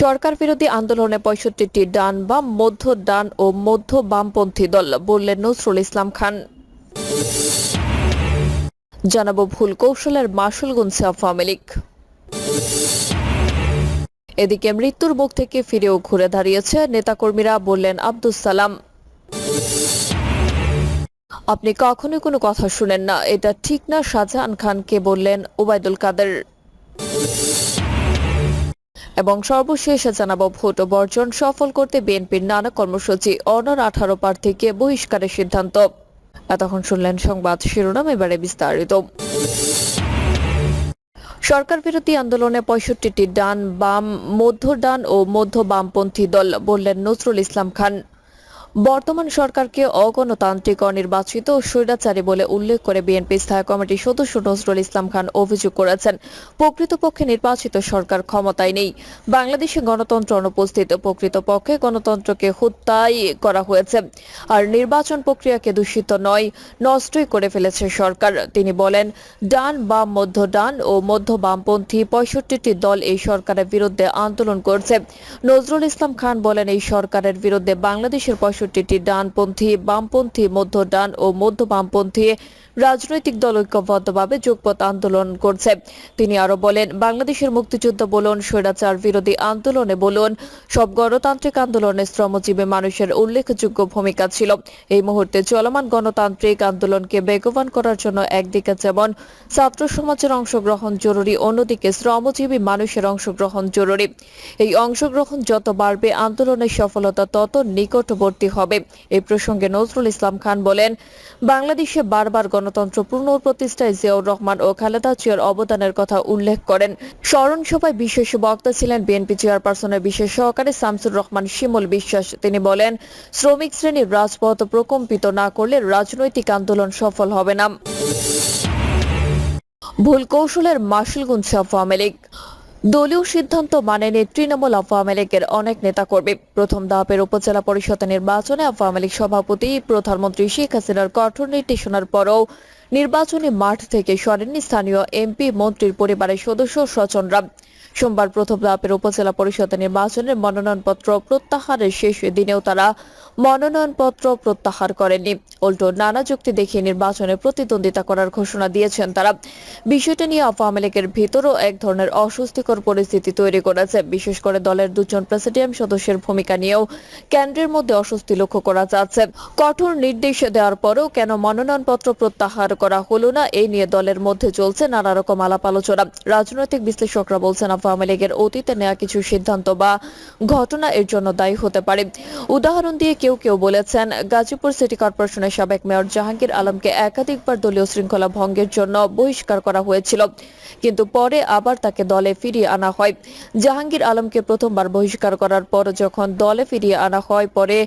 সরকার বিরোধী আন্দোলনে পঁয়ষট্টিটি ডান বাম মধ্য ডান ও মধ্য বামপন্থী দল, বললেন নজরুল ইসলাম খান। জানাব ভুল কৌশলের মাসুল গুনছে আওয়ামী লীগ। এদিকে মৃত্যুর মুখ থেকে ফিরেও ঘুরে দাঁড়িয়েছে নেতাকর্মীরা, বললেন আব্দুস সালাম। আপনি কখনোই কোনো কথা শুনেন না, এটা ঠিক না, শাহজাহান খানকে বললেন ওবায়দুল কাদের। এবং সর্বশেষ জানাব ভোট বর্জন সফল করতে বিএনপির নানা কর্মসূচি, অনর আঠারো প্রার্থীকে বহিষ্কারের সিদ্ধান্ত। এতক্ষণ শুনলেন সংবাদ শিরোনাম, এবারে বিস্তারিত। সরকার বিরোধী আন্দোলনে পঁয়ষট্টিটি ডান, বাম, মধ্য ডান ও মধ্য বামপন্থী দল, বললেন নজরুল ইসলাম খান। বর্তমান সরকারকে অগণতান্ত্রিক অনির্বাচিত স্বৈরাচারী বলে উল্লেখ করে বিএনপি স্থায়ী কমিটির সদস্য নজরুল ইসলাম খান অভিযোগ করেছেন। প্রকৃতপক্ষে নির্বাচিত সরকার ক্ষমতায় নেই। বাংলাদেশে গণতন্ত্র অনুপস্থিত, প্রকৃতপক্ষে গণতন্ত্রকে হত্যাই করা হয়েছে। আর নির্বাচন প্রক্রিয়াকে দূষিত নয়, নষ্টই করে ফেলেছে সরকার। তিনি বলেন, ডান বাম মধ্য ডান ও মধ্য বামপন্থী পঁয়ষট্টিটি দল এই সরকারের বিরুদ্ধে আন্দোলন করছে। নজরুল ইসলাম খান বলেন, এই সরকারের বিরুদ্ধে বাংলাদেশের পঁয়ষট্টিটি ডানপন্থী বামপন্থী মধ্য ডান ও মধ্য বামপন্থী রাজনৈতিক দল ঐক্যবদ্ধভাবে যোগপথ আন্দোলন করছে। তিনি আরও বলেন, বাংলাদেশের মুক্তিযুদ্ধ বলুন, স্বৈরাচার বিরোধী আন্দোলনে বলুন, সব গণতান্ত্রিক আন্দোলনে শ্রমজীবী মানুষের উল্লেখযোগ্য ভূমিকা ছিল। এই মুহূর্তে চলমান গণতান্ত্রিক আন্দোলনকে বেগবান করার জন্য একদিকে যেমন ছাত্র সমাজের অংশগ্রহণ জরুরি, অন্যদিকে শ্রমজীবী মানুষের অংশগ্রহণ জরুরি। এই অংশগ্রহণ যত বাড়বে, আন্দোলনের সফলতা তত নিকটবর্তী হবে। এই প্রসঙ্গে নজরুল ইসলাম খান বলেন, বাংলাদেশে বারবার গণতন্ত্র পুনঃপ্রতিষ্ঠায় জিয়াউর রহমান ও খালেদা জিয়ার অবদানের কথা উল্লেখ করেন। স্মরণ সভায় বিশেষ বক্তা ছিলেন বিএনপি চেয়ারপারসনের বিশেষ সহকারী শামসুর রহমান শিমুল বিশ্বাস। তিনি বলেন, শ্রমিক শ্রেণির রাজপথ প্রকম্পিত না করলে রাজনৈতিক আন্দোলন সফল হবে না। ভুল কৌশলের মাসুল গুনছে আওয়ামী লীগ। দলীয় সিদ্ধান্ত মানেনি তৃণমূল আওয়ামী লীগের অনেক নেতাকর্মী। প্রথম ধাপের উপজেলা পরিষদ নির্বাচনে আওয়ামী লীগ সভাপতি প্রধানমন্ত্রী শেখ হাসিনার কঠোর নির্দেশনার পরও নির্বাচনী মাঠ থেকে সরেননি স্থানীয় এমপি, মন্ত্রীর পরিবারের সদস্য স্বজনরা। সোমবার প্রথম ধাপের উপজেলা পরিষদ নির্বাচনের মনোনয়নপত্র প্রত্যাহারের শেষ দিনেও তারা মনোনয়নপত্র প্রত্যাহার করেননি। উল্টো নানা যুক্তি দেখিয়ে নির্বাচনে প্রতিদ্বন্দ্বিতা করার ঘোষণা দিয়েছেন তারা। বিষয়টি নিয়ে আওয়ামী লীগের ভিতরও এক ধরনের অস্বস্তিকর পরিস্থিতি তৈরি করেছে। বিশেষ করে দলের দুজন প্রেসিডিয়াম সদস্যের ভূমিকা নিয়েও কেন্দ্রের মধ্যে অস্বস্তি লক্ষ্য করা যাচ্ছে। কঠোর নির্দেশ দেওয়ার পরেও কেন মনোনয়নপত্র প্রত্যাহার করা হলো না। এই নিয়ে দলের মধ্যে চলছে নানা রকম আলাপ আলোচনা। রাজনৈতিক বিশ্লেষকরা বলছেন, আওয়ামী লীগের অতীতে নেওয়া কিছু সিদ্ধান্ত বা ঘটনা এর জন্য দায়ী হতে পারে। উদাহরণ দিয়ে কেউ কেউ বলেছেন, গাজীপুর সিটি কর্পোরেশনের সাবেক মেয়র জাহাঙ্গীর আলমকে একাধিকবার দলীয় শৃঙ্খলা ভঙ্গের জন্য বহিষ্কার করা হয়েছিল। কিন্তু পরে আবার তাকে দলে ফিরিয়ে আনা হয়। জাহাঙ্গীর আলমকে প্রথমবার বহিষ্কার করার পর যখন দলে ফিরিয়ে আনা হয়, পরে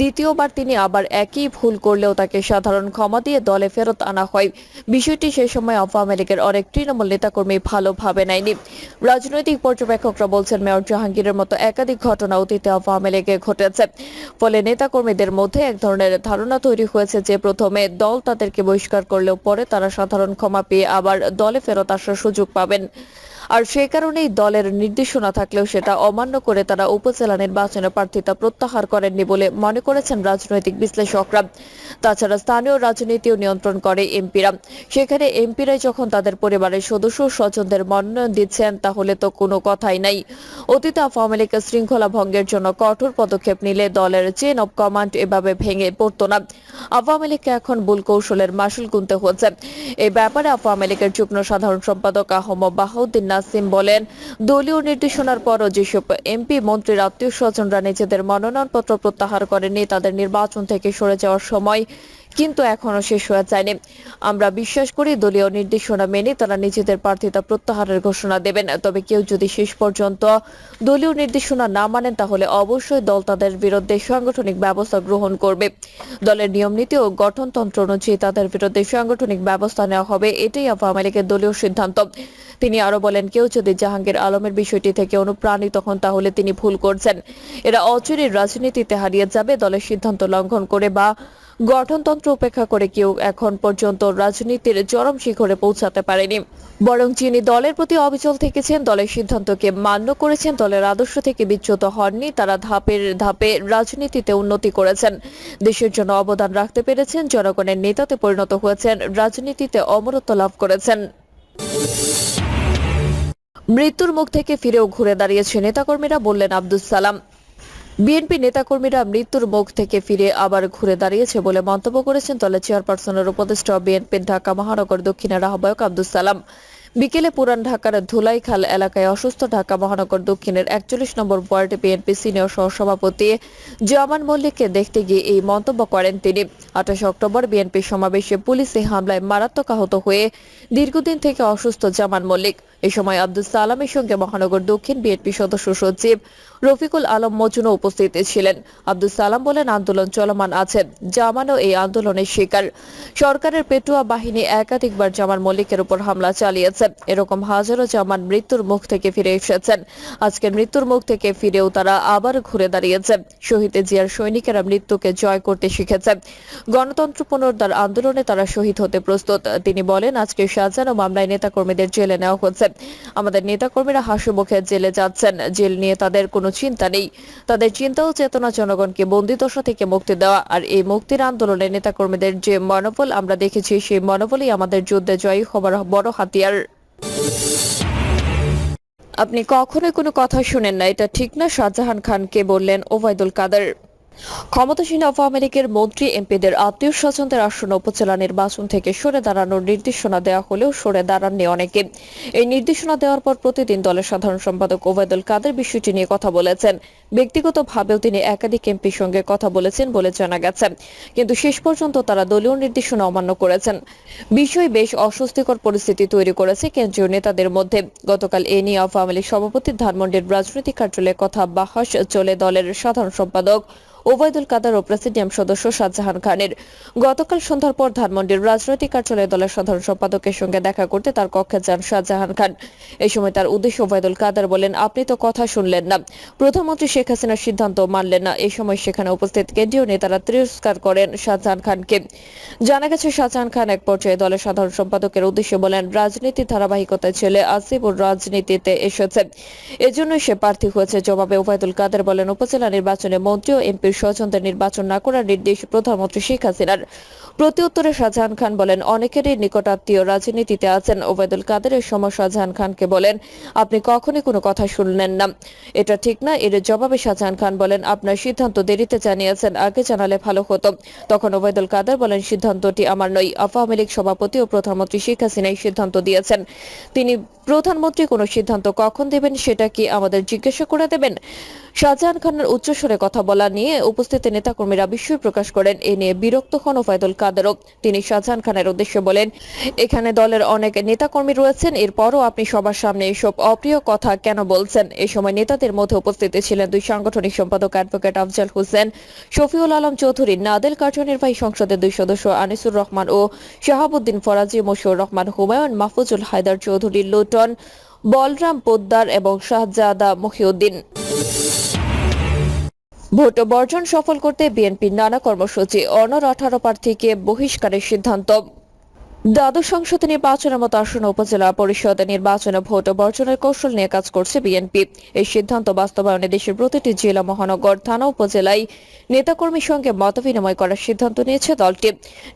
দ্বিতীয়বার তিনি আবার একই ভুল করলেও তাকে সাধারণ ক্ষমা দিয়ে দলে ফেরত আনা হয়। বিষয়টি সে সময় আওয়ামী লীগের অনেক তৃণমূল নেতাকর্মী ভালোভাবে নেয়নি। রাজনৈতিক পর্যবেক্ষকরা বলছেন, মেয়র জাহাঙ্গীরের মতো একাধিক ঘটনা অতীতে আওয়ামী লীগে ঘটেছে। ফলে নেতাকর্মীদের মধ্যে এক ধরনের ধারণা তৈরি হয়েছে যে, প্রথমে দল তাদেরকে বহিষ্কার করলেও পরে তারা সাধারণ ক্ষমা পেয়ে আবার দলে ফেরত আসার সুযোগ পাবেন। আর সে কারণেই দলের নির্দেশনা থাকলেও সেটা অমান্য করে তারা উপজেলা নির্বাচনে প্রার্থিতা প্রত্যাহার করেননি বলে মনে করেছেন রাজনৈতিক বিশ্লেষকরা। তাছাড়া স্থানীয় রাজনীতিও নিয়ন্ত্রণ করে এমপিরা। সেখানে এমপিরাই যখন তাদের পরিবারের সদস্য স্বজনদের মনোনয়ন দিচ্ছেন, তাহলে তো কোনো কথাই নাই। অতীতে আওয়ামী লীগের শৃঙ্খলা ভঙ্গের জন্য কঠোর পদক্ষেপ নিলে দলের চেন অব কমান্ড এভাবে ভেঙে পড়তো না। আওয়ামী লীগকে এখন ভুল কৌশলের মাসুল গুনতে হচ্ছে। এই ব্যাপারে আওয়ামী লীগের যুগ্ম সাধারণ সম্পাদক আহম বাহাউদ্দিন নাসিম বলেন, দলীয় নির্দেশনার পরও যেসব এমপি, মন্ত্রীর আত্মীয় স্বজনরা নিজেদের মনোনয়নপত্র প্রত্যাহার করেনি তাদের নির্বাচন থেকে সরে যাওয়ার সময় কিন্তু এখনও শেষ হয়ে যায়নি। আমরা বিশ্বাস করি দলীয় নির্দেশনা মেনে তারা নিজেদের প্রার্থিতা প্রত্যাহারের ঘোষণা দেবেন। তবে কেউ যদি শেষ পর্যন্ত দলীয় নির্দেশনা না মানেন, তাহলে অবশ্যই দল তাদের বিরুদ্ধে সাংগঠনিক ব্যবস্থা গ্রহণ করবে। দলের নিয়ম নীতি ও গঠনতন্ত্র অনুযায়ী তাদের বিরুদ্ধে সাংগঠনিক ব্যবস্থা নেওয়া হবে, এটাই আওয়ামী লীগের দলীয় সিদ্ধান্ত। তিনি আরও বলেন, কেউ যদি জাহাঙ্গীর আলমের বিষয়টি থেকে অনুপ্রাণিত হন, তাহলে তিনি ভুল করছেন। এরা অচিরের রাজনীতিতে হারিয়ে যাবে, দলের সিদ্ধান্ত লঙ্ঘন করে বা গঠনতন্ত্র উপেক্ষা করে কেউ এখন পর্যন্ত রাজনীতির চরম শিখরে পৌঁছাতে পারেনি। বরং যিনি দলের প্রতি অবিচল থেকেছেন, দলের সিদ্ধান্তকে মান্য করেছেন, দলের আদর্শ থেকে বিচ্যুত হননি, তারা ধাপের ধাপে রাজনীতিতে উন্নতি করেছেন। দেশের জন্য অবদান রাখতে পেরেছেন, জনগণের নেতাতে পরিণত হয়েছেন, রাজনীতিতে অমরত্ব লাভ করেছেন। মৃত্যুর মুখ থেকে ফিরেও ঘুরে দাঁড়িয়েছে নেতাকর্মীরা, বললেন আব্দুল সালাম। বিএনপি নেতাকর্মীরা মৃত্যুর মুখ থেকে ফিরে আবার ঘুরে দাঁড়িয়েছে বলে মন্তব্য করেছেন দলের চেয়ারপারসনের উপদেষ্টা বিএনপির ঢাকা মহানগর দক্ষিণের আহ্বায়ক আব্দুল সালাম। বিকেলে পুরান ঢাকার ধুলাইখাল এলাকায় অসুস্থ ঢাকা মহানগর দক্ষিণের একচল্লিশ নম্বর ওয়ার্ডে বিএনপি সিনিয়র সহসভাপতি জামান মল্লিককে দেখতে গিয়ে এই মন্তব্য করেন তিনি। আঠাশে অক্টোবর বিএনপি সমাবেশে পুলিশি হামলায় মারাত্মক আহত হয়ে দীর্ঘদিন থেকে অসুস্থ জামান মল্লিক। এ সময় আব্দুল সালামের সঙ্গে মহানগর দক্ষিণ বিএনপি সদস্য সচিব রফিকুল আলম মজুনও উপস্থিত ছিলেন। আব্দুল সালাম বলেন, আন্দোলন চলমান আছে, জামানও এই আন্দোলনের শিকার। সরকারের পেটুয়া বাহিনী একাধিকবার জামান মল্লিকের উপর হামলা চালিয়েছে। এরকম হাজারো জামান মৃত্যুর মুখ থেকে ফিরে এসেছেন। আজকের মৃত্যুর মুখ থেকে ফিরেও তারা আবার ঘুরে দাঁড়িয়েছে। শহীদ জিয়ার সৈনিকেরা মৃত্যুকে জয় করতে শিখেছে। গণতন্ত্র পুনরুদ্ধার আন্দোলনে তারা শহীদ হতে প্রস্তুত। তিনি বলেন, আজকে সাজানো মামলায় নেতাকর্মীদের জেলে নেওয়া হচ্ছে। আমাদের নেতাকর্মীরা হাসি মুখে জেলে যাচ্ছেন। জেল নিয়ে তাদের কোনো চিন্তা নেই। তাদের চিন্তা ও চেতনা জনগণকে বন্দিদশা থেকে মুক্তি দেওয়া আর এই মুক্তির আন্দোলনে নেতাকর্মীদের যে মনোবল আমরা দেখেছি, সেই মনোবলই আমাদের যুদ্ধে জয়ী হবার বড় হাতিয়ার। আপনি কখনোই কোনো কথা শুনেন না, এটা ঠিক না, শাহজাহান খানকে বললেন ওবায়দুল কাদের। ক্ষমতাসীন আওয়ামী লীগের মন্ত্রী, এমপিদের আত্মীয় স্বজনদের আসন্ন উপজেলা নির্বাচন থেকে সরে দাঁড়ানোর নির্দেশনা দেওয়া হলেও সরে দাঁড়াননি অনেকে। এই নির্দেশনা দেওয়ার পর প্রতিদিন দলের সাধারণ সম্পাদক ওবায়দুল কাদের বিষয়টি নিয়ে কথা বলেছেন। ব্যক্তিগতভাবেও তিনি একাধিক এমপির সঙ্গে কথা বলেছেন বলে জানা গেছে। কিন্তু শেষ পর্যন্ত তারা দলীয় নির্দেশনা অমান্য করেছেন। বিষয় বেশ অস্বস্তিকর পরিস্থিতি তৈরি করেছে কেন্দ্রীয় নেতাদের মধ্যে। গতকাল এ নিয়ে আওয়ামী লীগ সভাপতি ধানমন্ডির রাজনৈতিক কার্যালয়ে কথা বাহাস চলে দলের সাধারণ সম্পাদক। ওবায়দুল কাদার ও প্রেসিডিয়াম সদস্য শাহজাহান খানের। গতকাল সন্ধ্যার পর ধানমন্ডির রাজনৈতিক কার্যালয়ে দলের সাধারণ সম্পাদকের সঙ্গে দেখা করতে তার কক্ষে যান শাহজাহান খান। এই সময় তার উদ্দেশ্য ওবায়দুল কাদার বলেন, আপনি তো কথা শুনলেন না। প্রধানমন্ত্রী শেখ হাসিনার সিদ্ধান্ত মানলেন না। এই সময় সেখানে উপস্থিত কেন্দ্রীয় নেতারা তিরস্কার করেন শাহজাহান খানকে। জানা গেছে, শাহজাহান খান এক পর্যায়ে দলের সাধারণ সম্পাদকের উদ্দেশ্যে বলেন রাজনীতির ধারাবাহিকতায় ছেলে আসিফুর রাজনীতিতে এসেছে। এজন্যই সে প্রার্থী হয়েছে। জবাবে ওবায়দুল কাদের বলেন, উপজেলা নির্বাচনে মন্ত্রী ও এমপির স্বজনদের নির্বাচন না করার নির্দেশ প্রধানমন্ত্রী শেখ হাসিনার। প্রতি উত্তরে শাহজাহান খান বলেন, অনেকেরই নিকটাত্মীয় রাজনীতিতে আছেন। ওবায়দুল কাদেরের সময় শাহজাহান খানকে বলেন, আপনি কখনই কোনো কথা শুনলেন না। এটা ঠিক না, এর জবাবে শাহজাহান খান বলেন, আপনার সিদ্ধান্ত দেরিতে জানিয়েছেন, আগে জানালে ভালো হতো। তখন ওবায়দুল কাদের বলেন, সিদ্ধান্তটি আমার নয়। আওয়ামী লীগ সভাপতি ও প্রধানমন্ত্রী শেখ হাসিনা এই সিদ্ধান্ত দিয়েছেন। তিনি, প্রধানমন্ত্রী কোনো সিদ্ধান্ত কখন দেবেন সেটা কি আমাদের জিজ্ঞাসা করে দেবেন? শাহজাহান খানের উচ্চস্বরে কথা বলা নিয়ে উপস্থিত নেতাকর্মীরা বিস্ময় প্রকাশ করেন। এ নিয়ে বিরক্ত হন ওবায়দুল কাদেরও। তিনি শাহজাহান খানের উদ্দেশ্যে বলেন, এখানে দলের অনেক নেতাকর্মী রয়েছেন, এরপরও আপনি সবার সামনে এসব অপ্রিয় কথা কেন বলছেন? এ সময় নেতাদের মধ্যে উপস্থিত ছিলেন দুই সাংগঠনিক সম্পাদক অ্যাডভোকেট আফজাল হোসেন, শফিউল আলম চৌধুরী, নাদেল কার্যনির্বাহী সংসদের দুই সদস্য আনিসুর রহমান ও শাহাবুদ্দিন ফরাজি, মশিউর রহমান, হুমায়ুন মাহফুজুল হায়দার চৌধুরী, লুটন বলরাম পোদ্দার এবং শাহজাদা মহিউদ্দিন। ভোট বর্জন সফল করতে বিএনপির নানা কর্মসূচি অনর আঠারো প্রার্থীকে বহিষ্কারের সিদ্ধান্ত। দ্বাদশ সংসদ নির্বাচনের মতো আসন্ন উপজেলা পরিষদ নির্বাচনে ভোট বর্জনের কৌশল নিয়ে কাজ করছে বিএনপি। এই সিদ্ধান্ত বাস্তবায়নে দেশের প্রতিটি জেলা, মহানগর, থানা, উপজেলায় নেতাকর্মীর সঙ্গে মতবিনিময় করার সিদ্ধান্ত নিয়েছে দলটি।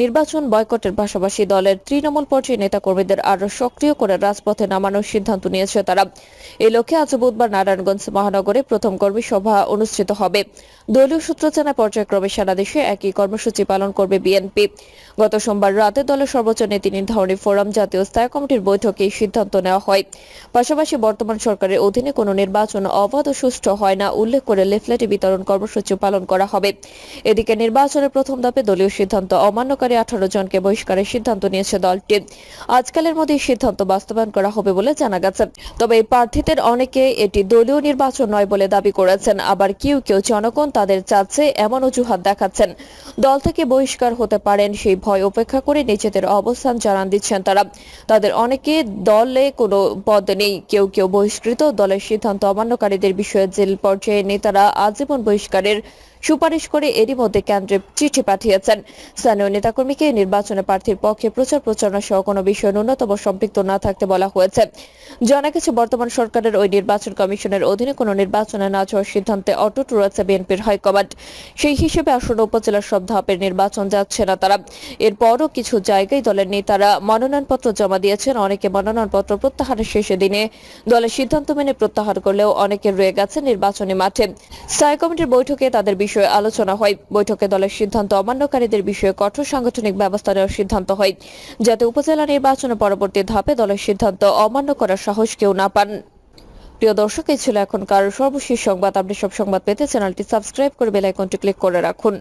নির্বাচন বয়কটের পাশাপাশি দলের তৃণমূল পর্যায়ে নেতাকর্মীদের আরও সক্রিয় করে রাজপথে নামানোর সিদ্ধান্ত নিয়েছে তারা। এই লক্ষ্যে আজ বুধবার নারায়ণগঞ্জ মহানগরে প্রথম কর্মী সভা অনুষ্ঠিত হবে। দলীয় সূত্র জানায়, পর্যায়ক্রমে সারা দেশে একই কর্মসূচি পালন করবে বিএনপি। গত সোমবার রাতে দলের সর্বোচ্চ নীতি নির্ধারণী ফোরাম জাতীয় স্থায়ী কমিটির বৈঠকে সিদ্ধান্ত নেওয়া হয়। পাশাপাশি বর্তমান সরকারের অধীনে কোনো নির্বাচন অবাধ ও সুষ্ঠু হয় না, উল্লেখ করে লিফলেটি বিতরণ কর্মসূচি পালন করা হবে। এদিকে নির্বাচনের প্রথম ধাপে দলীয় সিদ্ধান্ত অমান্যকারী আঠারো জনকে বহিষ্কারের সিদ্ধান্ত নিয়েছে দলটি। আজকালের মধ্যে সিদ্ধান্ত বাস্তবায়ন করা হবে বলে জানা গেছে। তবে এই প্রার্থীদের অনেকে এটি দলীয় নির্বাচন নয় বলে দাবি করেছেন। আবার কেউ কেউ জনগণ তাদের চাচ্ছে এমন অজুহাত দেখাচ্ছেন। দল থেকে বহিষ্কার হতে পারেন সেই ভয় উপেক্ষা করে নিজেদের অবস্থান জানান দিচ্ছেন তারা। তাদের অনেকে দলে কোনো পদ নেই, কেউ কেউ বহিষ্কৃত। দলের সিদ্ধান্ত অমান্যকারীদের বিষয়ে জেল পর্যায়ে নেতারা আজীবন বহিষ্কারের সুপারিশ করে এরই মধ্যে কেন্দ্রে চিঠি পাঠিয়েছেন। স্থানীয় নেতাকর্মীকে নির্বাচনে প্রার্থীর পক্ষে প্রচার প্রচারণা সহ কোনো বিষয়ে ন্যূনতম সম্পৃক্ত না থাকতে বলা হয়েছে। জানা গেছে, বর্তমান সরকারের ওই নির্বাচন কমিশনের অধীনে কোনো নির্বাচনে না যাওয়ার সিদ্ধান্তে অটুট রয়েছে বিএনপির হাইকমান্ড। সেই হিসেবে আসন্ন উপজেলার সব ধাপের নির্বাচন যাচ্ছে না তারা। এরপরও কিছু জায়গায় দলের নেতারা মনোনয়নপত্র জমা দিয়েছেন। অনেকে মনোনয়নপত্র প্রত্যাহারের শেষে দিনে দলের সিদ্ধান্ত মেনে প্রত্যাহার করলেও অনেকে রয়ে গেছে নির্বাচনী মাঠে। স্থায়ী কমিটির বৈঠকে তাদের বিষয়ে আলোচনা হয়। বৈঠকে দলের সিদ্ধান্ত অমান্যকারীদের বিষয়ে কঠোর সাংগঠনিক ব্যবস্থা নেওয়ার সিদ্ধান্ত হয়। যাতে উপজেলা নির্বাচনের পরবর্তী ধাপে দলের সিদ্ধান্ত অমান্য করার সাহস কেউ না পান। প্রিয় দর্শক, এই ছিল এখনকার সর্বশেষ সংবাদ। আপনি সব সংবাদ পেতে চ্যানেলটি সাবস্ক্রাইব করে বেল আইকনটি ক্লিক করে রাখুন।